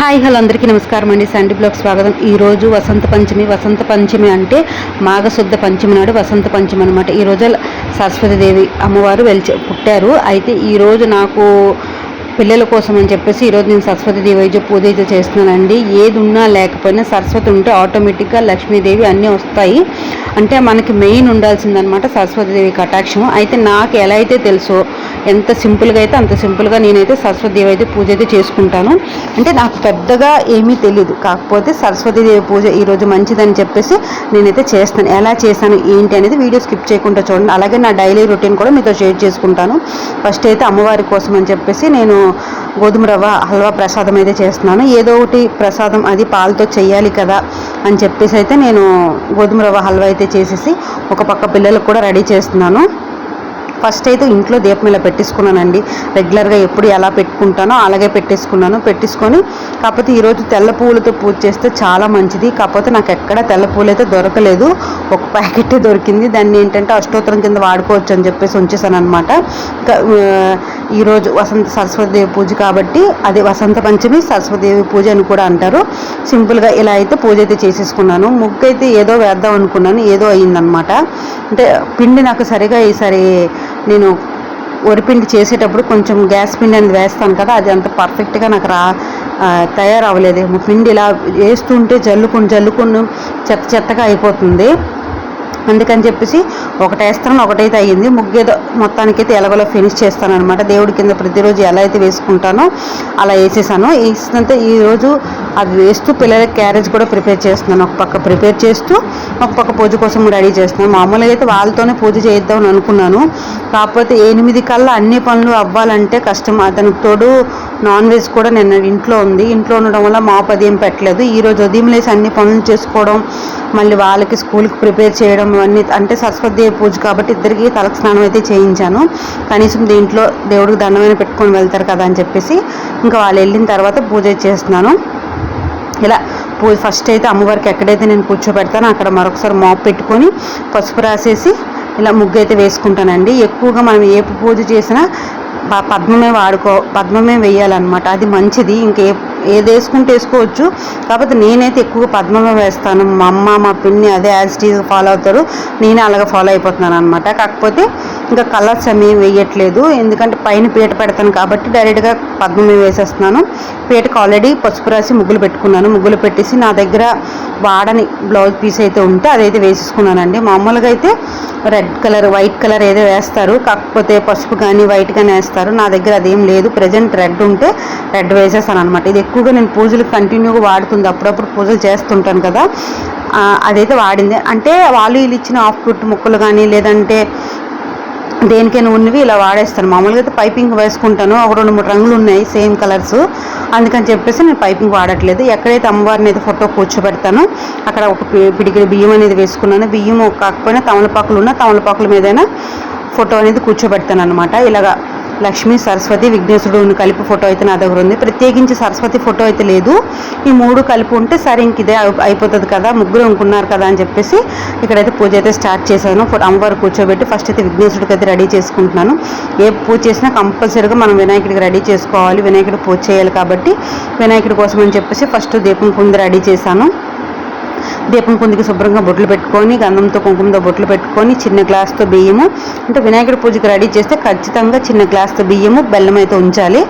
Hi hello అందరికీ నమస్కారం అండి. శాండీ బ్లాగ్ స్వాగతం. ఈరోజు వసంత పంచమి. వసంత పంచమి అంటే మాఘశుద్ధ పంచమి నాడు వసంత పంచమి అనమాట ఈరోజు సరస్వతీదేవి అమ్మవారు వెలిచి పుట్టారు. అయితే ఈరోజు నాకు పిల్లల కోసం అని చెప్పేసి ఈరోజు నేను సరస్వతి దేవి పూజ అయితే చేస్తున్నానండి. ఏది ఉన్నా లేకపోయినా సరస్వతి ఉంటే ఆటోమేటిక్గా లక్ష్మీదేవి అన్నీ వస్తాయి. అంటే మనకి మెయిన్ ఉండాల్సిందనమాట సరస్వతీదేవి కటాక్షం అయితే నాకు ఎలా అయితే తెలుసో ఎంత సింపుల్గా అయితే అంత సింపుల్గా నేనైతే సరస్వతీదేవి అయితే పూజ అయితే చేసుకుంటాను. అంటే నాకు పెద్దగా ఏమీ తెలియదు కాకపోతే సరస్వతీదేవి పూజ ఈరోజు మంచిదని చెప్పేసి నేనైతే చేస్తాను. ఎలా చేశాను ఏంటి అనేది వీడియో స్కిప్ చేయకుండా చూడండి. అలాగే నా డైలీ రొటీన్ కూడా మీతో షేర్ చేసుకుంటాను. ఫస్ట్ అయితే అమ్మవారి కోసం అని చెప్పేసి నేను గోధుమ రవ్వ హల్వా ప్రసాదం అయితే చేస్తున్నాను. ఏదో ఒకటి ప్రసాదం అది పాలతో చేయాలి కదా అని చెప్పేసి అయితే నేను గోధుమ రవ్వ హల్వా అయితే చేసేసి ఒక పక్క పిల్లలకు కూడా రెడీ చేస్తున్నాను. ఫస్ట్ అయితే ఇంట్లో దీపం ఇలా పెట్టేసుకున్నానండి. రెగ్యులర్గా ఎప్పుడు ఎలా పెట్టుకుంటానో అలాగే పెట్టేసుకున్నాను. పెట్టేసుకొని కాకపోతే ఈరోజు తెల్ల పువ్వులతో పూజ చేస్తే చాలా మంచిది. కాకపోతే నాకు ఎక్కడ తెల్ల పూలు అయితే దొరకలేదు. ఒక ప్యాకెట్ దొరికింది. దాన్ని ఏంటంటే అష్టోత్తరం కింద వాడుకోవచ్చు అని చెప్పేసి ఉంచేసాను అనమాట ఈరోజు వసంత సరస్వతిదేవి పూజ కాబట్టి అది వసంత పంచమి సరస్వతిదేవి పూజ అని కూడా అంటారు. సింపుల్గా ఇలా అయితే పూజ అయితే చేసేసుకున్నాను. ముగ్గు అయితే ఏదో వేద్దాం అనుకున్నాను. ఏదో అయ్యిందనమాట అంటే పిండి నాకు సరిగా ఈసారి నేను వరిపిండి చేసేటప్పుడు కొంచెం గ్యాస్ పిండి అనేది వేస్తాను కదా అది అంత పర్ఫెక్ట్గా నాకు రా తయారవ్వలేదేమో పిండి ఇలా వేస్తుంటే జల్లుకుని జల్లుకుని చెత్త చెత్తగా అయిపోతుంది. అందుకని చెప్పేసి ఒకటి వేస్తాను ఒకటైతే అయ్యింది. ముగ్గేదో మొత్తానికైతే ఎలాగోలా ఫినిష్ చేస్తాను అనమాట దేవుడి కింద ప్రతిరోజు ఎలా అయితే వేసుకుంటానో అలా వేసేసాను. వేసినంత ఈరోజు అది వేస్తూ పిల్లలకి క్యారేజ్ కూడా ప్రిపేర్ చేస్తున్నాను. ఒక పక్క ప్రిపేర్ చేస్తూ ఒక పక్క పూజ కోసం రెడీ చేస్తున్నాను. మామూలుగా అయితే వాళ్ళతోనే పూజ చేద్దామని అనుకున్నాను. కాకపోతే ఎనిమిది కల్లా అన్ని పనులు అవ్వాలంటే కష్టం. అతనికి తోడు నాన్ వెజ్ కూడా నిన్న ఇంట్లో ఉంది. ఇంట్లో ఉండడం వల్ల మా పదేం పెట్టలేదు. ఈరోజు ఉదయం లేసి అన్ని పనులు చేసుకోవడం మళ్ళీ వాళ్ళకి స్కూల్కి ప్రిపేర్ చేయడం అన్నీ అంటే సరస్వతి పూజ కాబట్టి ఇద్దరికి తలకు స్నానం అయితే చేయించాను. కనీసం దీంట్లో దేవుడికి దండమైన పెట్టుకొని వెళ్తారు కదా అని చెప్పేసి ఇంకా వాళ్ళు వెళ్ళిన తర్వాత పూజ చేస్తున్నాను. ఇలా పూజ ఫస్ట్ అయితే అమ్మవారికి ఎక్కడైతే నేను కూర్చోబెడతానో అక్కడ మరొకసారి మాప్ పెట్టుకొని పసుపు రాసేసి ఇలా ముగ్గు అయితే వేసుకుంటానండి. ఎక్కువగా మనం ఏ పూజ చేసినా పద్మమే వాడుకో పద్మమే వేయాలన్నమాట. అది మంచిది. ఇంకే ఏది వేసుకుంటే వేసుకోవచ్చు. కాకపోతే నేనైతే ఎక్కువ పద్మమే వేస్తాను. మా అమ్మ మా పిన్ని అదే యాజ్ టీజ్ ఫాలో అవుతారు. నేనే అలాగే ఫాలో అయిపోతున్నాను అనమాట కాకపోతే ఇంకా కలర్స్ అవి వేయట్లేదు. ఎందుకంటే పైన పీట పెడతాను కాబట్టి డైరెక్ట్గా పద్మమే వేసేస్తున్నాను. పీటకు ఆల్రెడీ పసుపు రాసి ముగ్గులు పెట్టుకున్నాను. ముగ్గులు పెట్టేసి నా దగ్గర వాడని బ్లౌజ్ పీస్ అయితే ఉంటే అదైతే వేసేసుకున్నానండి. మామూలుగా అయితే రెడ్ కలర్ వైట్ కలర్ ఏదో వేస్తారు. కాకపోతే పసుపు కానీ వైట్ కానీ వేస్తారు. నా దగ్గర అదేం లేదు. ప్రజెంట్ రెడ్ ఉంటే రెడ్ వేసేస్తాను అనమాట ఇది ఎక్కువగా నేను పూజలు కంటిన్యూగా వాడుతుంది. అప్పుడప్పుడు పూజలు చేస్తుంటాను కదా. అదైతే వాడింది. అంటే వాళ్ళు వీళ్ళు ఇచ్చిన ఆఫ్ ఫ్రూట్ ముక్కలు కానీ లేదంటే దేనికైనా ఉన్నవి ఇలా వాడేస్తాను. మామూలుగా అయితే పైపింగ్ వేసుకుంటాను. ఒక రెండు మూడు రంగులు ఉన్నాయి సేమ్ కలర్స్. అందుకని చెప్పేసి నేను పైపింగ్ వాడట్లేదు. ఎక్కడైతే అమ్మవారిని అయితే ఫోటో కూర్చోబెడతానో అక్కడ ఒక పిడికిడి బియ్యం అనేది వేసుకున్నాను. బియ్యం కాకపోయినా తమలపాకులు ఉన్న తమలపాకుల మీదైనా ఫోటో అనేది కూర్చోబెడతాను అనమాట ఇలాగా లక్ష్మి సరస్వతి విఘ్నేశ్వరుడు కలిపి ఫోటో అయితే నా దగ్గర ఉంది. ప్రత్యేకించి సరస్వతి ఫోటో అయితే లేదు. ఈ మూడు కలిపి ఉంటే సరే ఇంక ఇదే అయిపోతుంది కదా ముగ్గురు అనుకున్నారు కదా అని చెప్పేసి ఇక్కడైతే పూజ అయితే స్టార్ట్ చేశాను. అమ్మవారు కూర్చోబెట్టి ఫస్ట్ అయితే విఘ్నేశ్వరుడికి అయితే రెడీ చేసుకుంటున్నాను. ఏ పూజ చేసినా కంపల్సరీగా మనం వినాయకుడికి రెడీ చేసుకోవాలి. వినాయకుడికి పూజ చేయాలి కాబట్టి వినాయకుడి కోసం అని చెప్పేసి ఫస్ట్ దీపం కుంది రెడీ చేశాను. దీపం కుందికి శుభ్రంగా బొట్లు పెట్టుకొని గంధంతో కుంకుమతో బొట్లు పెట్టుకొని చిన్న గ్లాస్తో బియ్యము. అంటే వినాయకుడి పూజకి రెడీ చేస్తే ఖచ్చితంగా చిన్న గ్లాస్తో బియ్యము బెల్లం అయితే ఉంచాలి.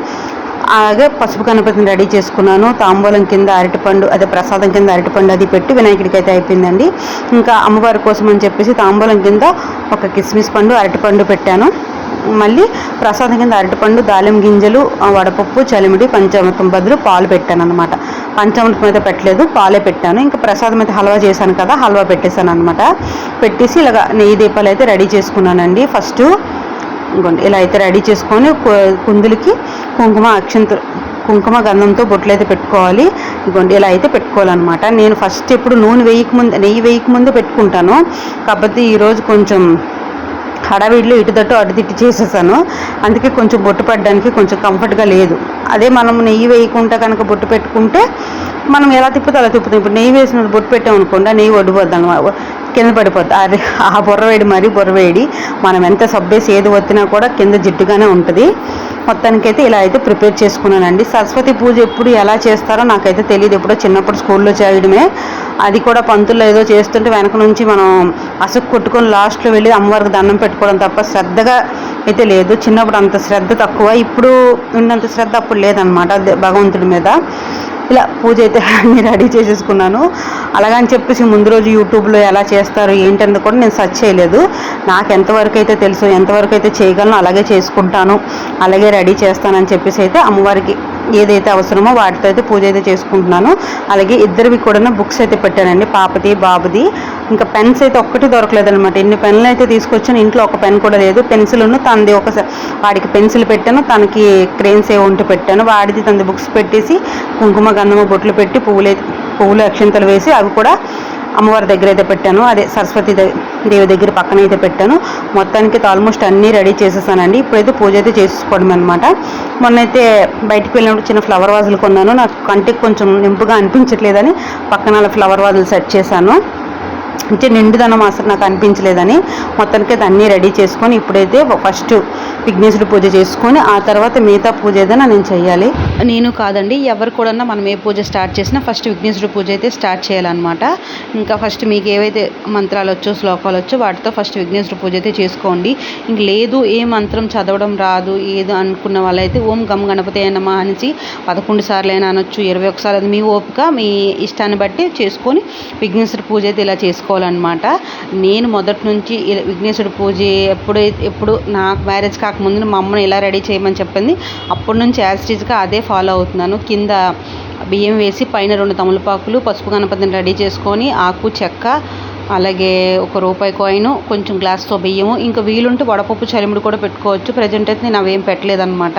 అలాగే పసుపు గణపతిని రెడీ చేసుకున్నాను. తాంబూలం కింద అరటిపండు అదే ప్రసాదం కింద అరటిపండు అది పెట్టి వినాయకుడికి అయితే అయిపోయిందండి. ఇంకా అమ్మవారి కోసం అని చెప్పేసి తాంబూలం కింద ఒక కిస్మిస్ పండు అరటిపండు పెట్టాను. మళ్ళీ ప్రసాదం కింద అరటిపండు దాలిం గింజలు వడపప్పు చలిమిడి పంచామృతం బదులు పాలు పెట్టాను అనమాట పంచామృతం అయితే పెట్టలేదు పాలే పెట్టాను. ఇంకా ప్రసాదం అయితే హల్వా చేశాను కదా హల్వా పెట్టేశాను అనమాట పెట్టేసి ఇలాగ నెయ్యి దీపాలు అయితే రెడీ చేసుకున్నానండి. ఫస్ట్ ఇంకోండి ఇలా అయితే రెడీ చేసుకొని కుందులకి కుంకుమ అక్షంత కుంకుమ గంధంతో బొట్లు అయితే పెట్టుకోవాలి. ఇదిగోండి ఇలా అయితే పెట్టుకోవాలన్నమాట. నేను ఫస్ట్ ఎప్పుడు నూనె వేయకముందు నెయ్యి వేయకముందు పెట్టుకుంటాను. కాకపోతే ఈరోజు కొంచెం హడావిడిలో ఇటు తట్టు అటు చేసేసాను. అందుకే కొంచెం బొట్టు పడడానికి కొంచెం కంఫర్ట్గా లేదు. అదే మనం నెయ్యి వేయకుండా కనుక బొట్టు పెట్టుకుంటే మనం ఎలా తిప్పుతే అలా తిప్పుతాం. ఇప్పుడు నెయ్యి వేసిన బొట్టు పెట్టాం అనుకోండి నెయ్యి ఒడిపోద్ది అనమాట కింద పడిపోద్ది. అది ఆ బుర్రవేడి మరి బుర్రవేడి మనం ఎంత సబ్బేసి ఏది వత్తినా కూడా కింద జిడ్డుగానే ఉంటుంది. మొత్తానికైతే ఇలా అయితే ప్రిపేర్ చేసుకున్నానండి. సరస్వతి పూజ ఎప్పుడు ఎలా చేస్తారో నాకైతే తెలియదు ఎప్పుడో చిన్నప్పుడు స్కూల్లో చేయడమే అది కూడా పంతుల్లో ఏదో చేస్తుంటే వెనక నుంచి మనం అసుకు కొట్టుకొని లాస్ట్లో వెళ్ళి అమ్మవారికి దండం పెట్టుకోవడం తప్ప శ్రద్ధగా అయితే లేదు. చిన్నప్పుడు అంత శ్రద్ధ తక్కువ. ఇప్పుడు ఉన్నంత శ్రద్ధ అప్పుడు లేదనమాట భగవంతుడి మీద. ఇలా పూజ అయితే అన్ని రెడీ చేసేసుకున్నాను. అలాగని చెప్పేసి ముందు రోజు యూట్యూబ్లో ఎలా చేస్తారు ఏంటన్నది కూడా నేను సెర్చ్ చేయలేదు. నాకు ఎంతవరకు అయితే తెలుసు ఎంతవరకు అయితే చేయగలను అలాగే చేసుకుంటాను అలాగే రెడీ చేస్తానని చెప్పేసి అయితే అమ్మవారికి ఏదైతే అవసరమో వాటితో అయితే పూజ అయితే చేసుకుంటున్నాను. అలాగే ఇద్దరివి కూడా బుక్స్ అయితే పెట్టానండి. పాపది బాబుది. ఇంకా పెన్స్ అయితే ఒక్కటి దొరకలేదనమాట ఎన్ని పెన్లు అయితే తీసుకొచ్చాను ఇంట్లో ఒక పెన్ కూడా లేదు. పెన్సిల్ను తనది ఒక వాడికి పెన్సిల్ పెట్టాను. తనకి క్రేన్స్ ఏ ఉంటే పెట్టాను. వాడిది తనది బుక్స్ పెట్టేసి కుంకుమ గంధమ బొట్లు పెట్టి పువ్వులు పువ్వులు అక్షింతలు వేసి అవి కూడా అమ్మవారి దగ్గర అయితే పెట్టాను. అదే సరస్వతి దే- దేవి దగ్గర పక్కన అయితే పెట్టాను. మొత్తానికి ఆల్మోస్ట్ అన్నీ రెడీ చేసేసానండి. ఇప్పుడైతే పూజ అయితే చేసుకోవడం అనమాట మొన్నైతే బయటికి వెళ్ళినప్పుడు చిన్న ఫ్లవర్ వాజులు కొన్నాను. నాకు కంటికి కొంచెం నింపుగా అనిపించట్లేదని పక్కన ఫ్లవర్ వాజులు సెట్ చేశాను. అంటే నిండుదనం అసలు నాకు అనిపించలేదని మొత్తానికి అయితే అన్నీ రెడీ చేసుకొని ఇప్పుడైతే ఫస్ట్ విఘ్నేశ్వరుడు పూజ చేసుకొని ఆ తర్వాత మిగతా పూజ ఏదైనా నేను చేయాలి నేను కాదండి ఎవరు కూడా మనం ఏ పూజ స్టార్ట్ చేసినా ఫస్ట్ విఘ్నేశ్వరుడు పూజ అయితే స్టార్ట్ చేయాలన్నమాట. ఇంకా ఫస్ట్ మీకు ఏవైతే మంత్రాలు వచ్చో శ్లోకాలు వచ్చో వాటితో ఫస్ట్ విఘ్నేశ్వరుడు పూజ అయితే చేసుకోండి. ఇంక లేదు ఏ మంత్రం చదవడం రాదు ఏదో అనుకున్న వాళ్ళైతే ఓం గమ్ గణపతి నమ అనేసి పదకొండు సార్లు అయినా అనొచ్చు ఇరవై ఒకసారి అది మీ ఓపిక మీ ఇష్టాన్ని బట్టి చేసుకొని విఘ్నేశ్వర పూజ అయితే ఇలా చేసుకోవాలన్నమాట నేను మొదటి నుంచి ఇలా విఘ్నేశ్వర పూజ ఎప్పుడైతే ఎప్పుడు నాకు మ్యారేజ్ కాకముందు మా అమ్మని ఇలా రెడీ చేయమని చెప్పింది. అప్పటి నుంచి యాజ్ టీజ్గా అదే ఫాలో అవుతున్నాను. కింద బియ్యం వేసి పైన రెండు తమలపాకులు పసుపు గణపతిని రెడీ చేసుకొని ఆకు చెక్క అలాగే ఒక రూపాయి కాయిన్ కొంచెం గ్లాస్తో బియ్యము ఇంకా వీలుంటే వడపప్పు చలిముడు కూడా పెట్టుకోవచ్చు. ప్రజెంట్ అయితే నేను అవేం పెట్టలేదన్నమాట.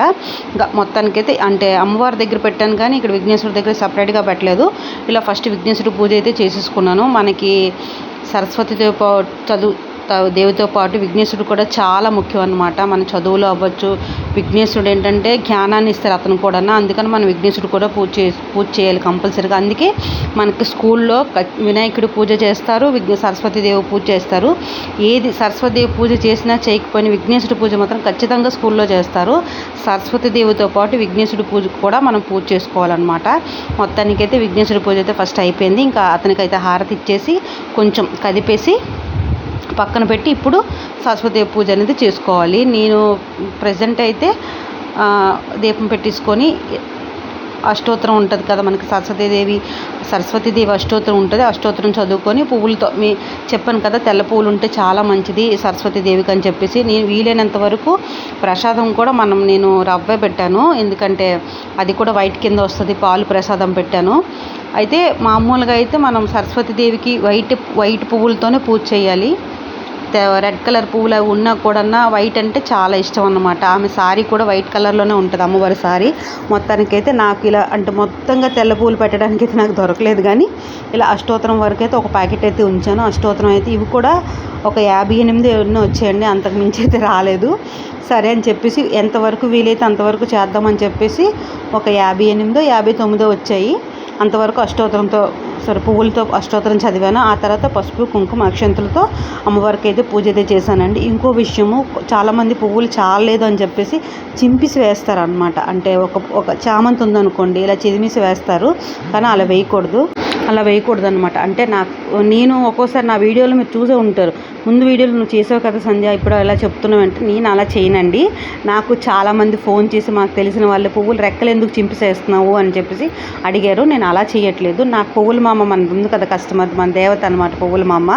ఇంకా మొత్తానికైతే అంటే అమ్మవారి దగ్గర పెట్టాను కానీ ఇక్కడ విఘ్నేశ్వరుడి దగ్గర సపరేట్గా పెట్టలేదు. ఇలా ఫస్ట్ విఘ్నేశ్వరుడు పూజ అయితే చేసేసుకున్నాను. మనకి సరస్వతితో చదువు దేవితో పాటు విఘ్నేశ్వరుడు కూడా చాలా ముఖ్యం అనమాట మన చదువులో అవ్వచ్చు. విఘ్నేశ్వరుడు ఏంటంటే జ్ఞానాన్ని ఇస్తారు అతను కూడా అందుకని మనం విఘ్నేశ్వరుడు కూడా పూజ చే పూజ చేయాలి కంపల్సరీగా. అందుకే మనకి స్కూల్లో వినాయకుడు పూజ చేస్తారు విఘ్న సరస్వతి దేవి పూజ చేస్తారు. ఏది సరస్వతిదేవి పూజ చేసినా చేయకపోయినా విఘ్నేశ్వరుడు పూజ మాత్రం ఖచ్చితంగా స్కూల్లో చేస్తారు. సరస్వతి దేవితో పాటు విఘ్నేశ్వరుడు పూజ కూడా మనం పూజ చేసుకోవాలన్నమాట. మొత్తానికైతే విఘ్నేశ్వరుడు పూజ అయితే ఫస్ట్ అయిపోయింది. ఇంకా అతనికైతే హారతి ఇచ్చేసి కొంచెం కదిపేసి పక్కన పెట్టి ఇప్పుడు సరస్వతి పూజ అనేది చేసుకోవాలి. నేను ప్రజెంట్ అయితే దీపం పెట్టించుకొని అష్టోత్తరం ఉంటుంది కదా మనకి సరస్వతీదేవి సరస్వతీదేవి అష్టోత్తరం ఉంటుంది. అష్టోత్తరం చదువుకొని పువ్వులతో మీ చెప్పాను కదా తెల్ల పువ్వులు ఉంటే చాలా మంచిది సరస్వతీదేవికి అని చెప్పేసి. నేను వీలైనంత వరకు ప్రసాదం కూడా మనం నేను రవ్వే పెట్టాను. ఎందుకంటే అది కూడా వైట్ కింద వస్తుంది పాలు ప్రసాదం పెట్టాను. అయితే మామూలుగా అయితే మనం సరస్వతీదేవికి వైట్ వైట్ పువ్వులతోనే పూజ చేయాలి. రెడ్ కలర్ పువ్వులు అవి ఉన్నా కూడా వైట్ అంటే చాలా ఇష్టం అన్నమాట. ఆమె సారీ కూడా వైట్ కలర్లోనే ఉంటుంది అమ్మవారి సారీ. మొత్తానికైతే నాకు ఇలా అంటే మొత్తంగా తెల్ల పువ్వులు పెట్టడానికి అయితే నాకు దొరకలేదు కానీ ఇలా అష్టోత్తరం వరకు అయితే ఒక ప్యాకెట్ అయితే ఉంచాను. అష్టోత్తరం అయితే ఇవి కూడా ఒక యాభై ఎనిమిది ఎన్నో వచ్చాయండి అంతకు మించి అయితే రాలేదు. సరే అని చెప్పేసి ఎంతవరకు వీలైతే అంతవరకు చేద్దామని చెప్పేసి ఒక యాభై ఎనిమిదో యాభై తొమ్మిదో వచ్చాయి. అంతవరకు అష్టోత్తరంతో సరే పువ్వులతో అష్టోత్తరం చదివాను. ఆ తర్వాత పసుపు కుంకుమ అక్షంతులతో అమ్మవారికి అయితే పూజ అయితే చేశానండి. ఇంకో విషయము చాలామంది పువ్వులు చాలలేదు అని చెప్పేసి చింపిసి వేస్తారు అనమాట అంటే ఒక ఒక చామంతి ఉందనుకోండి ఇలా చిదిమిసి వేస్తారు. కానీ అలా వేయకూడదు. అలా వేయకూడదు అనమాట అంటే నాకు నేను ఒక్కోసారి నా వీడియోలు మీరు చూసే ఉంటారు. ముందు వీడియోలు నువ్వు చేసావు కదా సంధ్య ఇప్పుడు ఎలా చెప్తున్నావు అంటే నేను అలా చేయనండి. నాకు చాలామంది ఫోన్ చేసి మాకు తెలిసిన వాళ్ళు పువ్వులు రెక్కలు ఎందుకు చింపిసేస్తున్నావు అని చెప్పేసి అడిగారు. నేను అలా చేయట్లేదు. నాకు పువ్వుల మామ మన ఉంది కదా కస్టమర్ మన దేవత అనమాట పువ్వుల మామ.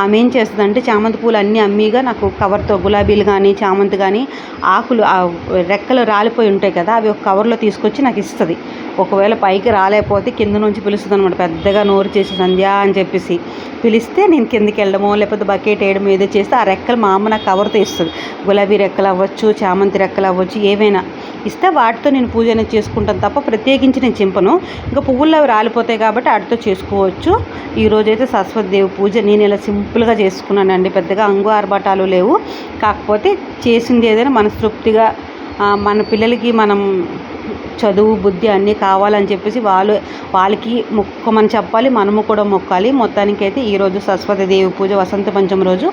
ఆమె ఏం చేస్తుందంటే చామంతి పూలు అన్నీ అమ్మిగా నాకు కవర్తో గులాబీలు కానీ చామంతి కానీ ఆకులు రెక్కలు రాలిపోయి ఉంటాయి కదా అవి ఒక కవర్లో తీసుకొచ్చి నాకు ఇస్తుంది. ఒకవేళ పైకి రాలేకపోతే కింద నుంచి పిలుస్తుంది అనమాట పెద్దగా నోరు చేసి సంధ్య అని చెప్పేసి పిలిస్తే నేను కిందకి వెళ్ళడమో లేకపోతే బకెట్ వేయడం ఏదో చేస్తే ఆ రెక్కలు మా అమ్మ నాకు కవర్తో ఇస్తుంది గులాబీ రెక్కలు అవ్వచ్చు చామంతి రెక్కలు అవ్వచ్చు ఏవైనా ఇస్తే వాటితో నేను పూజ అనేది చేసుకుంటాను తప్ప ప్రత్యేకించి నేను చింపను. ఇంకా పువ్వుల్లో అవి రాలిపోతాయి కాబట్టి వాటితో చేసుకోవచ్చు. ఈరోజైతే సరస్వతి దేవి పూజ నేను ఇలా సింపుల్గా చేసుకున్నానండి. పెద్దగా అంగు ఆర్భాటాలు లేవు. కాకపోతే చేసింది ఏదైనా మనస్తృప్తిగా మన పిల్లలకి మనం చదువు బుద్ధి అన్నీ కావాలని చెప్పేసి వాళ్ళు వాళ్ళకి మొక్కమని చెప్పాలి మనము కూడా మొక్కాలి. మొత్తానికి అయితే ఈరోజు సరస్వతి దేవి పూజ వసంత పంచం రోజు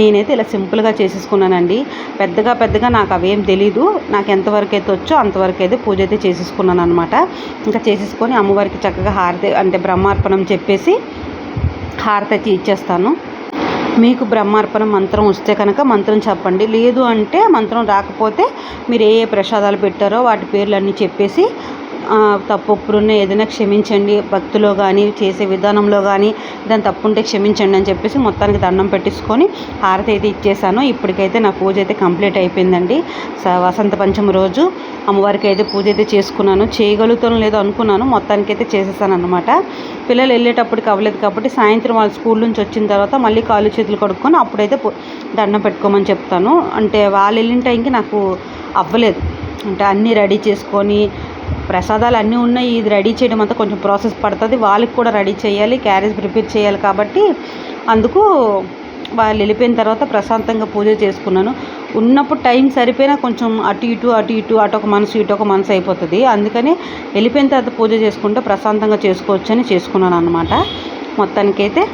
నేనైతే ఇలా సింపుల్గా చేసేసుకున్నానండి. పెద్దగా పెద్దగా నాకు అవేం తెలీదు. నాకు ఎంతవరకు అయితే వచ్చో అంతవరకు అయితే పూజ అయితే చేసేసుకున్నాను అనమాట ఇంకా చేసేసుకొని అమ్మవారికి చక్కగా హారతి అంటే బ్రహ్మార్పణం చెప్పేసి హారతి ఇచ్చేస్తాను. మీకు బ్రహ్మార్పణ మంత్రం వస్తే కనుక మంత్రం చెప్పండి. లేదు అంటే మంత్రం రాకపోతే మీరు ఏ ఏ ప్రసాదాలు పెట్టారో వాటి పేర్లన్నీ చెప్పేసి తప్పు ఒప్పులున్న ఏదైనా క్షమించండి. భక్తిలో కానీ చేసే విధానంలో కానీ దాని తప్పు ఉంటే క్షమించండి అని చెప్పేసి మొత్తానికి దండం పెట్టించుకొని హారతి అయితే ఇచ్చేసాను. ఇప్పటికైతే నా పూజ అయితే కంప్లీట్ అయిపోయిందండి. వసంత పంచమి రోజు అమ్మవారికి అయితే పూజ అయితే చేసుకున్నాను. చేయగలుగుతాను లేదో అనుకున్నాను. మొత్తానికి అయితే చేసేసాను అనమాట పిల్లలు వెళ్ళేటప్పటికి అవ్వలేదు కాబట్టి సాయంత్రం వాళ్ళ స్కూల్ నుంచి వచ్చిన తర్వాత మళ్ళీ కాళ్ళు చేతులు కడుక్కొని అప్పుడైతే దండం పెట్టుకోమని చెప్తాను. అంటే వాళ్ళు వెళ్ళిన టైంకి నాకు అవ్వలేదు. అంటే అన్నీ రెడీ చేసుకొని ప్రసాదాలు అన్నీ ఉన్నాయి. ఇది రెడీ చేయడం అంతా కొంచెం ప్రాసెస్ పడుతుంది. వాళ్ళకి కూడా రెడీ చేయాలి. క్యారేజ్ ప్రిపేర్ చేయాలి కాబట్టి అందుకు వాళ్ళు వెళ్ళిపోయిన తర్వాత ప్రశాంతంగా పూజ చేసుకున్నాను. ఉన్నప్పుడు టైం సరిపోయినా కొంచెం అటు ఇటు అటు ఇటు అటు ఒక మనసు ఇటు ఒక మనసు అయిపోతుంది. అందుకని వెళ్ళిపోయిన తర్వాత పూజ చేసుకుంటే ప్రశాంతంగా చేసుకోవచ్చు అని చేసుకున్నాను అనమాట మొత్తానికైతే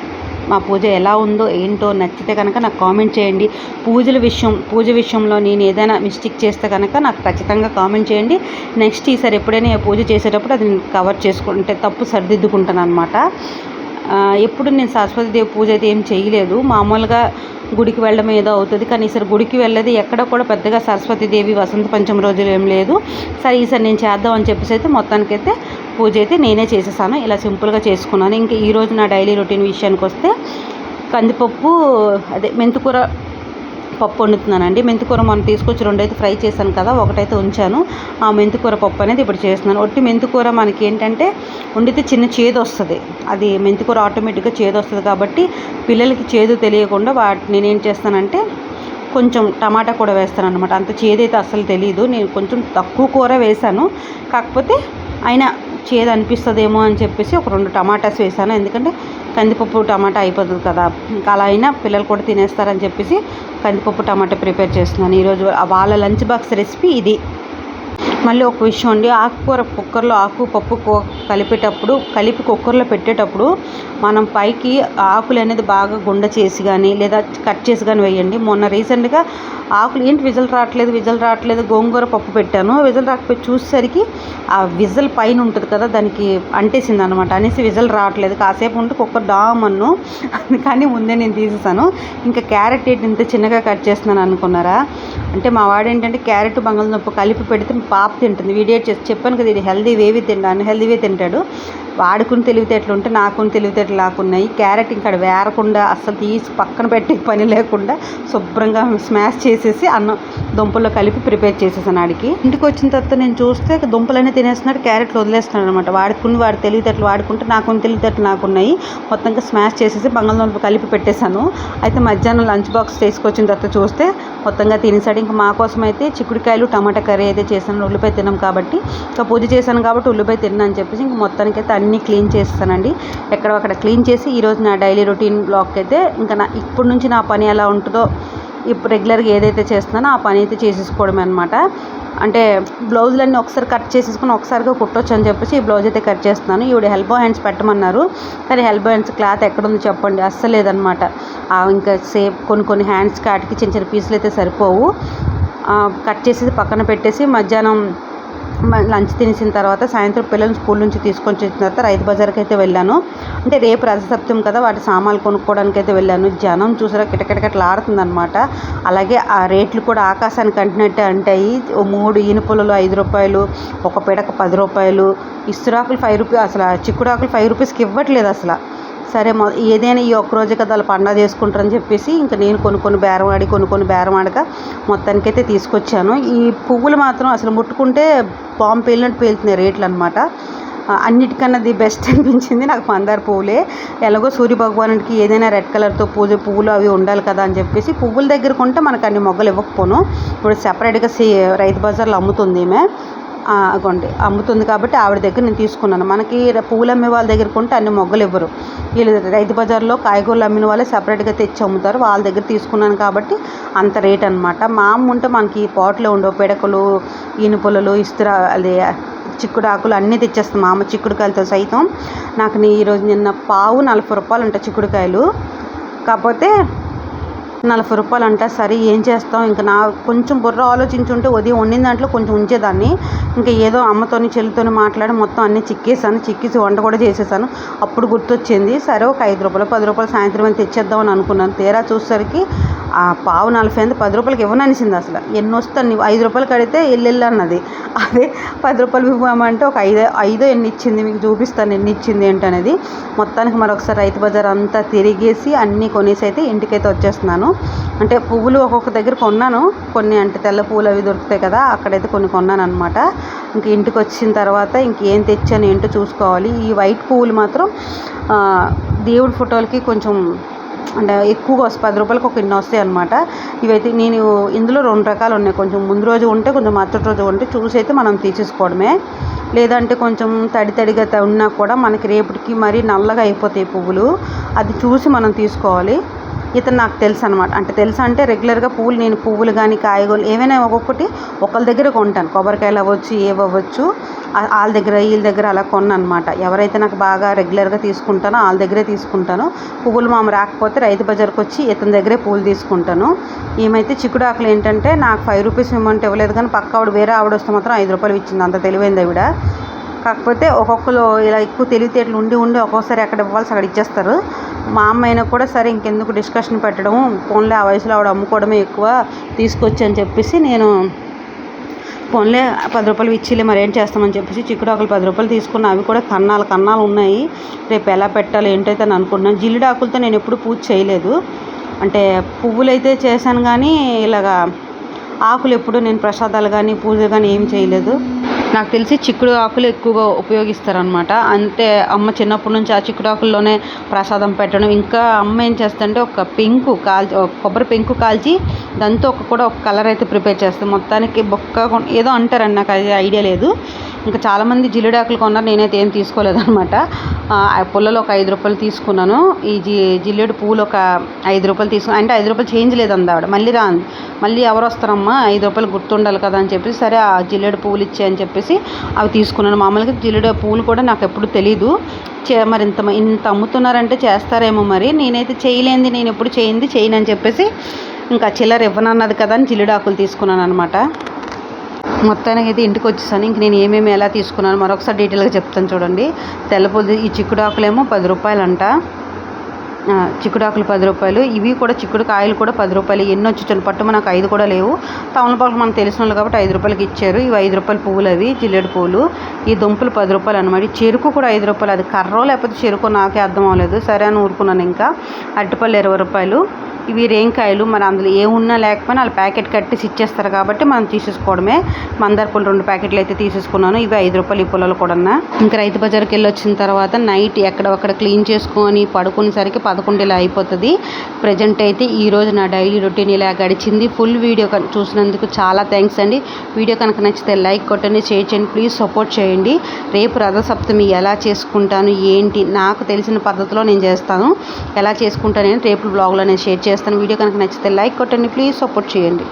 మా పూజ ఎలా ఉందో ఏంటో నచ్చితే కనుక నాకు కామెంట్ చేయండి. పూజల విషయం పూజ విషయంలో నేను ఏదైనా మిస్టేక్ చేస్తే కనుక నాకు ఖచ్చితంగా కామెంట్ చేయండి. నెక్స్ట్ ఈసారి ఎప్పుడైనా పూజ చేసేటప్పుడు అది కవర్ చేసుకుంటే తప్పు సరిదిద్దుకుంటాను అనమాట ఎప్పుడు నేను సరస్వతి దేవి పూజ అయితే ఏం చేయలేదు. మామూలుగా గుడికి వెళ్ళడం ఏదో అవుతుంది. కానీ ఈసారి గుడికి వెళ్ళేది ఎక్కడ కూడా పెద్దగా సరస్వతీదేవి వసంత పంచమి రోజులు ఏం లేదు. సరే ఈసారి నేను చేద్దాం అని చెప్పేసి అయితే మొత్తానికైతే పూజ అయితే నేనే చేసేసాను. ఇలా సింపుల్గా చేసుకున్నాను. ఇంకా ఈరోజు నా డైలీ రొటీన్ విషయానికి వస్తే కందిపప్పు అదే మెంతుకూర పప్పు వండుతున్నానండి. మెంతికూర మనం తీసుకొచ్చి రెండైతే ఫ్రై చేశాను కదా ఒకటైతే ఉంచాను. ఆ మెంతికూర పప్పు అనేది ఇప్పుడు చేస్తున్నాను. ఒట్టి మెంతికూర మనకి ఏంటంటే వండితే చిన్న చేదు వస్తుంది అది మెంతికూర ఆటోమేటిక్గా చేదు వస్తుంది కాబట్టి పిల్లలకి చేదు తెలియకుండా వాటి నేనేం చేస్తానంటే కొంచెం టమాటా కూడా వేస్తాను అనమాట అంత చేదైతే అసలు తెలియదు నేను కొంచెం తక్కువ కూర వేశాను. కాకపోతే అయినా చేదు అనిపిస్తుందేమో అని చెప్పేసి ఒక రెండు టమాటాస్ వేసాను ఎందుకంటే కందిపప్పు టమాటా అయిపోతుంది కదా. ఇంకా అలా అయినా పిల్లలు కూడా తినేస్తారని చెప్పేసి కందిపప్పు టమాటా ప్రిపేర్ చేస్తున్నాను. ఈరోజు వాళ్ళ లంచ్ బాక్స్ రెసిపీ ఇది. మళ్ళీ ఒక విషయం అండి ఆకుకూర కుక్కర్లో ఆకు పప్పు కలిపేటప్పుడు కలిపి కుక్కర్లో పెట్టేటప్పుడు మనం పైకి ఆకులు అనేది బాగా గుండ చేసి కానీ లేదా కట్ చేసి కానీ వేయండి. మొన్న రీసెంట్గా ఆకులు ఏంటి విజల్ రావట్లేదు విజల్ రావట్లేదు గోంగూర పప్పు పెట్టాను. విజల్ రాకపోయి చూసేసరికి ఆ విజల్ పైన ఉంటుంది కదా దానికి అంటేసింది అనమాట అనేసి విజల్ రావట్లేదు. కాసేపు ఉంటే కుక్కర్ డామన్ను అందుకని ముందే నేను తీసేసాను. ఇంకా క్యారెట్ ఏంటి ఇంత చిన్నగా కట్ చేస్తున్నాను అనుకున్నారా? అంటే మా వాడు ఏంటంటే క్యారెట్ బంగాళదుంప కలిపి పెడితే పాప తింటుంది. వీడియో చేసి చెప్పాను కదా ఇది హెల్దీ వేవి తింటా అన్హెల్దీవే తింటాడు. వాడుకుని తెలివితేటలు ఉంటే నాకుని తెలివితేటలు లాకున్నాయి క్యారెట్ ఇంకా వేరకుండా అస్సలు తీసి పక్కన పెట్టే పని లేకుండా శుభ్రంగా స్మాష్ చేసేసి అన్నం దుంపల్లో కలిపి ప్రిపేర్ చేసేసాను ఆడికి. ఇంటికి వచ్చిన తర్వాత నేను చూస్తే దుంపలన్నీ తినేస్తున్నాడు క్యారెట్లు వదిలేస్తున్నాడు అనమాట వాడుకుని వాడు తెలివితేటలు వాడుకుంటే నాకు తెలివితేటలు నాకున్నాయి మొత్తంగా స్మాష్ చేసేసి బంగాళదుంప కలిపి పెట్టేశాను. అయితే మధ్యాహ్నం లంచ్ బాక్స్ తీసుకొచ్చిన తర్వాత చూస్తే మొత్తంగా తినేసాడు. ఇంకా మా కోసం అయితే చిక్కుడుకాయలు టమాటా కర్రీ అయితే చేశాను. ఉల్లిపాయ తిన్నాం కాబట్టి ఇంకా పూజ చేశాను కాబట్టి ఉల్లిపాయ తిన్నా అని చెప్పేసి ఇంక మొత్తానికి అయితే అన్నీ క్లీన్ చేస్తానండి. ఎక్కడక్కడ క్లీన్ చేసి ఈరోజు నా డైలీ రొటీన్ బ్లాక్ అయితే ఇంకా నా ఇప్పటి నుంచి నా పని ఎలా ఉంటుందో ఇప్పుడు రెగ్యులర్గా ఏదైతే చేస్తున్నానో ఆ పని అయితే చేసేసుకోవడమే అనమాట అంటే బ్లౌజులన్నీ ఒకసారి కట్ చేసేసుకుని ఒకసారిగా కుట్టొచ్చు అని చెప్పేసి ఈ బ్లౌజ్ అయితే కట్ చేస్తున్నాను. ఈవిడ హెల్బో హ్యాండ్స్ పెట్టమన్నారు. కానీ హెల్బో హ్యాండ్స్ క్లాత్ ఎక్కడుంది చెప్పండి. అస్సలు లేదనమాట ఇంకా సేప్ కొన్ని కొన్ని హ్యాండ్స్ కాటికి చిన్న చిన్న పీసులు అయితే సరిపోవు. కట్ చేసేసి పక్కన పెట్టేసి మధ్యాహ్నం లంచ్ తినేసిన తర్వాత సాయంత్రం పిల్లల్ని స్కూల్ నుంచి తీసుకొని వచ్చిన తర్వాత రైతు బజార్కి అయితే వెళ్ళాను. అంటే రేపు రథసప్తం కదా వాటి సామాన్లు కొనుక్కోవడానికి అయితే వెళ్ళాను. జనం చూసారా కిటకిటకట్లాడుతుందనమాట అలాగే ఆ రేట్లు కూడా ఆకాశానికి అంటినట్టే అంటాయి. మూడు ఈనుపులలో ఐదు రూపాయలు ఒక పిడక పది రూపాయలు. ఇస్తురాకులు ఫైవ్ రూపీ అసలు చిక్కుడాకులు ఫైవ్ రూపీస్కి ఇవ్వట్లేదు అసలు. సరే మొ ఏదైనా ఈ ఒక్కరోజే కదా వాళ్ళు పండగ చేసుకుంటారని చెప్పేసి ఇంకా నేను కొనుక్కొని బేరం ఆడి కొనుక్కొని బేరం ఆడక మొత్తానికైతే తీసుకొచ్చాను. ఈ పువ్వులు మాత్రం అసలు ముట్టుకుంటే బాంబు పేలినట్టు పేలుతున్నాయి రేట్లు అనమాట అన్నిటికన్నా ది బెస్ట్ అనిపించింది నాకు మందార పువ్వులే. ఎలాగో సూర్య భగవానుడికి ఏదైనా రెడ్ కలర్తో పూజ పువ్వులు అవి ఉండాలి కదా అని చెప్పేసి పువ్వుల దగ్గర కొంటే మనకు అన్ని మొగ్గలు ఇవ్వకపోను. ఇప్పుడు సెపరేట్గా సే రైతు బజార్లో అమ్ముతుంది ఈమె. అగోండి అమ్ముతుంది కాబట్టి ఆవిడ దగ్గర నేను తీసుకున్నాను. మనకి పూలు అమ్మే వాళ్ళ దగ్గర కొంటే అన్ని మొగ్గలు ఇవ్వరు. వీళ్ళు రైతు బజార్లో కాయగూరలు అమ్మిన వాళ్ళే సపరేట్గా తెచ్చి అమ్ముతారు. వాళ్ళ దగ్గర తీసుకున్నాను కాబట్టి అంత రేట్ అనమాట మా అమ్మ ఉంటే మనకి పాట్లో ఉండవు పిడకలు ఇనుపులలు ఇస్త్రా అదే చిక్కుడు ఆకులు అన్నీ తెచ్చేస్తాం. మా అమ్మ చిక్కుడుకాయలతో సైతం. నాకు నీ ఈరోజు నిన్న పావు నలభై రూపాయలు ఉంటాయి చిక్కుడుకాయలు. కాకపోతే నలభై రూపాయలు అంట సరే ఏం చేస్తాం? ఇంకా నా కొంచెం బుర్ర ఆలోచించుంటే ఉదయం వండిన దాంట్లో కొంచెం ఉంచేదాన్ని. ఇంకా ఏదో అమ్మతోని చెల్లితోని మాట్లాడి మొత్తం అన్నీ చిక్కేసాను చిక్కేసి వంట కూడా చేసేసాను అప్పుడు గుర్తొచ్చింది సరే ఒక ఐదు రూపాయలు పది రూపాయలు సాయంత్రం అని తెచ్చేద్దామని అనుకున్నాను. తీరా చూసేసరికి ఆ పావు నలభై అంది పది రూపాయలకి ఇవ్వననిసింది అసలు. ఎన్ని వస్తాను నువ్వు ఐదు రూపాయలు కడితే ఎల్లు అన్నది. అదే పది రూపాయలు ఇవ్వమంటే ఒక ఐదో ఐదో ఎన్ని ఇచ్చింది? మీకు చూపిస్తాను ఎన్ని ఇచ్చింది ఏంటనేది. మొత్తానికి మరొకసారి రైతు బజార్ అంతా తిరిగేసి అన్నీ కొనేసి అయితే ఇంటికైతే వచ్చేస్తున్నాను. అంటే పువ్వులు ఒక్కొక్క దగ్గర కొన్నాను. కొన్ని అంటే తెల్ల పువ్వులు అవి దొరుకుతాయి కదా అక్కడైతే కొన్ని కొన్నాను అనమాట ఇంక ఇంటికి వచ్చిన తర్వాత ఇంకేం తెచ్చాను ఏంటో చూసుకోవాలి. ఈ వైట్ పువ్వులు మాత్రం దేవుడి ఫోటోలకి కొంచెం అంటే ఎక్కువగా వస్తాయి పది రూపాయలకి ఒక ఇన్ని వస్తాయి అనమాట ఇవైతే నేను ఇందులో రెండు రకాలు ఉన్నాయి. కొంచెం ముందు రోజు ఉంటే కొంచెం మరుసటి రోజు ఉంటే చూసి అయితే మనం తీసేసుకోవడమే. లేదంటే కొంచెం తడి తడిగా ఉన్నా కూడా మనకి రేపటికి మరీ నల్లగా అయిపోతాయి పువ్వులు. అది చూసి మనం తీసుకోవాలి. ఇతను నాకు తెలుసు అనమాట అంటే తెలుసు అంటే రెగ్యులర్గా పువ్వులు నేను పువ్వులు కానీ కాయగూరలు ఏవైనా ఒక్కొక్కటి ఒకళ్ళ దగ్గర కొంటాను. కొబ్బరికాయలు అవ్వచ్చు ఏవి అవ్వచ్చు వాళ్ళ దగ్గర వీళ్ళ దగ్గర అలా కొన్నాను అనమాట ఎవరైతే నాకు బాగా రెగ్యులర్గా తీసుకుంటానో వాళ్ళ దగ్గరే తీసుకుంటాను. పువ్వులు మామ రాకపోతే రైతు బజార్కి వచ్చి ఇతని దగ్గరే పువ్వులు తీసుకుంటాను. ఏమైతే చిక్కుడు ఆకులు ఏంటంటే నాకు ఫైవ్ రూపీస్ ఇవ్వమంటే ఇవ్వలేదు కానీ పక్క ఆవిడ వేరే ఆవిడ వస్తే మాత్రం ఐదు రూపాయలు ఇచ్చింది. అంత తెలివైంది ఆవిడ. కాకపోతే ఒక్కొక్కరు ఇలా ఎక్కువ తెలివితేటలు ఉండి ఉండి ఒక్కొక్కసారి ఎక్కడ ఇవ్వాల్సి అక్కడ ఇచ్చేస్తారు. మా అమ్మ అయినా కూడా సరే ఇంకెందుకు డిస్కషన్ పెట్టడం ఫోన్లే ఆ వయసులో ఆవిడ అమ్ముకోవడమే ఎక్కువ తీసుకొచ్చి అని చెప్పేసి నేను ఫోన్లే పది రూపాయలు ఇచ్చిలే మరి ఏం చేస్తామని చెప్పేసి చిక్కుడాకులు పది రూపాయలు తీసుకున్నా. అవి కూడా కన్నాలు కన్నాలు ఉన్నాయి. రేపు ఎలా పెట్టాలి ఏంటైతే అని అనుకున్నాను జిల్లిడాకులతో నేను ఎప్పుడు పూజ చేయలేదు. అంటే పువ్వులు అయితే చేశాను కానీ ఇలాగా ఆకులు ఎప్పుడు నేను ప్రసాదాలు కానీ పూజలు కానీ ఏం చేయలేదు. నాకు తెలిసి చిక్కుడు ఆకులు ఎక్కువగా ఉపయోగిస్తారనమాట అంటే అమ్మ చిన్నప్పటి నుంచి ఆ చిక్కుడు ఆకుల్లోనే ప్రసాదం పెట్టడం. ఇంకా అమ్మ ఏం చేస్తుందంటే ఒక పెంకు కాల్చి కొబ్బరి పెంకు కాల్చి దాంతో ఒక కూడా ఒక కలర్ అయితే ప్రిపేర్ చేస్తుంది. మొత్తానికి బొక్క ఏదో అంటారండి నాకు అది ఐడియా లేదు. ఇంకా చాలామంది జిల్లుడాకులు కొన్నారు. నేనైతే ఏం తీసుకోలేదనమాట పుల్లలో ఒక ఐదు రూపాయలు తీసుకున్నాను. ఈ జి జిల్లేడు పూలు ఒక ఐదు రూపాయలు తీసుకున్నాను అంటే ఐదు రూపాయలు చేంజ్ లేదంది ఆవిడ. మళ్ళీ రా మళ్ళీ ఎవరు వస్తారమ్మా? ఐదు రూపాయలు గుర్తుండాలి కదా అని చెప్పేసి సరే ఆ జిల్లేడు పువ్వులు ఇచ్చే అని చెప్పేసి అవి తీసుకున్నాను. మామూలుగా జిల్లుడ పూలు కూడా నాకు ఎప్పుడు తెలీదు. చే మరి ఇంత మ- ఇంత అమ్ముతున్నారంటే చేస్తారేమో మరి. నేనైతే చేయలేంది నేను ఎప్పుడు చేయింది చేయను అని చెప్పేసి ఇంకా చిల్లర ఇవ్వనన్నది కదా అని జిల్లుడాకులు తీసుకున్నాను అనమాట మొత్తానికి అయితే ఇంటికి వచ్చేసాను. ఇంక నేను ఏమేమి ఎలా తీసుకున్నాను మరొకసారి డీటెయిల్గా చెప్తాను చూడండి. తెల్లపూలు ఈ చిక్కుడాకులేమో పది రూపాయలంట. చిక్కుడాకులు పది రూపాయలు. ఇవి కూడా చిక్కుడు కాయలు కూడా పది రూపాయలు. ఎన్ని వచ్చి పట్టు మనకు ఐదు కూడా లేవు. తమలపాకులు మనకు తెలిసిన వాళ్ళు కాబట్టి ఐదు రూపాయలకి ఇచ్చారు. ఇవి ఐదు రూపాయల పువ్వులు అవి జిల్లేడు పువ్వులు. ఈ దుంపలు పది రూపాయలు అనమాట చెరుకు కూడా ఐదు రూపాయలు. అది కర్రో లేకపోతే చెరుకు నాకే అర్థం అవ్వలేదు. సరే అని ఊరుకున్నాను ఇంకా. అరటిపళ్ళు ఇరవై రూపాయలు. ఇవి రేంకాయలు. మన అందులో ఏమున్నా లేకపోయినా వాళ్ళు ప్యాకెట్ కట్టేసి ఇచ్చేస్తారు కాబట్టి మనం తీసేసుకోవడమే. మందార పూలు రెండు ప్యాకెట్లు అయితే తీసేసుకున్నాను. ఇవి ఐదు రూపాయలు ఈ పుల్లలు కూడా ఇంకా రైతు బజార్కి వెళ్ళి వచ్చిన తర్వాత నైట్ ఎక్కడొక్కడ క్లీన్ చేసుకొని పడుకునేసరికి పదకొండు ఇలా అయిపోతుంది. ప్రజెంట్ అయితే ఈ రోజు నా డైలీ రొటీన్ ఇలా గడిచింది. ఫుల్ వీడియో చూసినందుకు చాలా థ్యాంక్స్ అండి. వీడియో కనుక నచ్చితే లైక్ కొట్టండి షేర్ చేయండి ప్లీజ్ సపోర్ట్ చేయండి. రేపు రథసప్తమి ఎలా చేసుకుంటాను ఏంటి నాకు తెలిసిన పద్ధతిలో నేను చేస్తాను. ఎలా చేసుకుంటానని రేపు బ్లాగ్లో నేను షేర్ చేస్తాను. వీడియో కనుక నచ్చితే లైక్ కొట్టండి. ప్లీజ్ సపోర్ట్ చేయండి.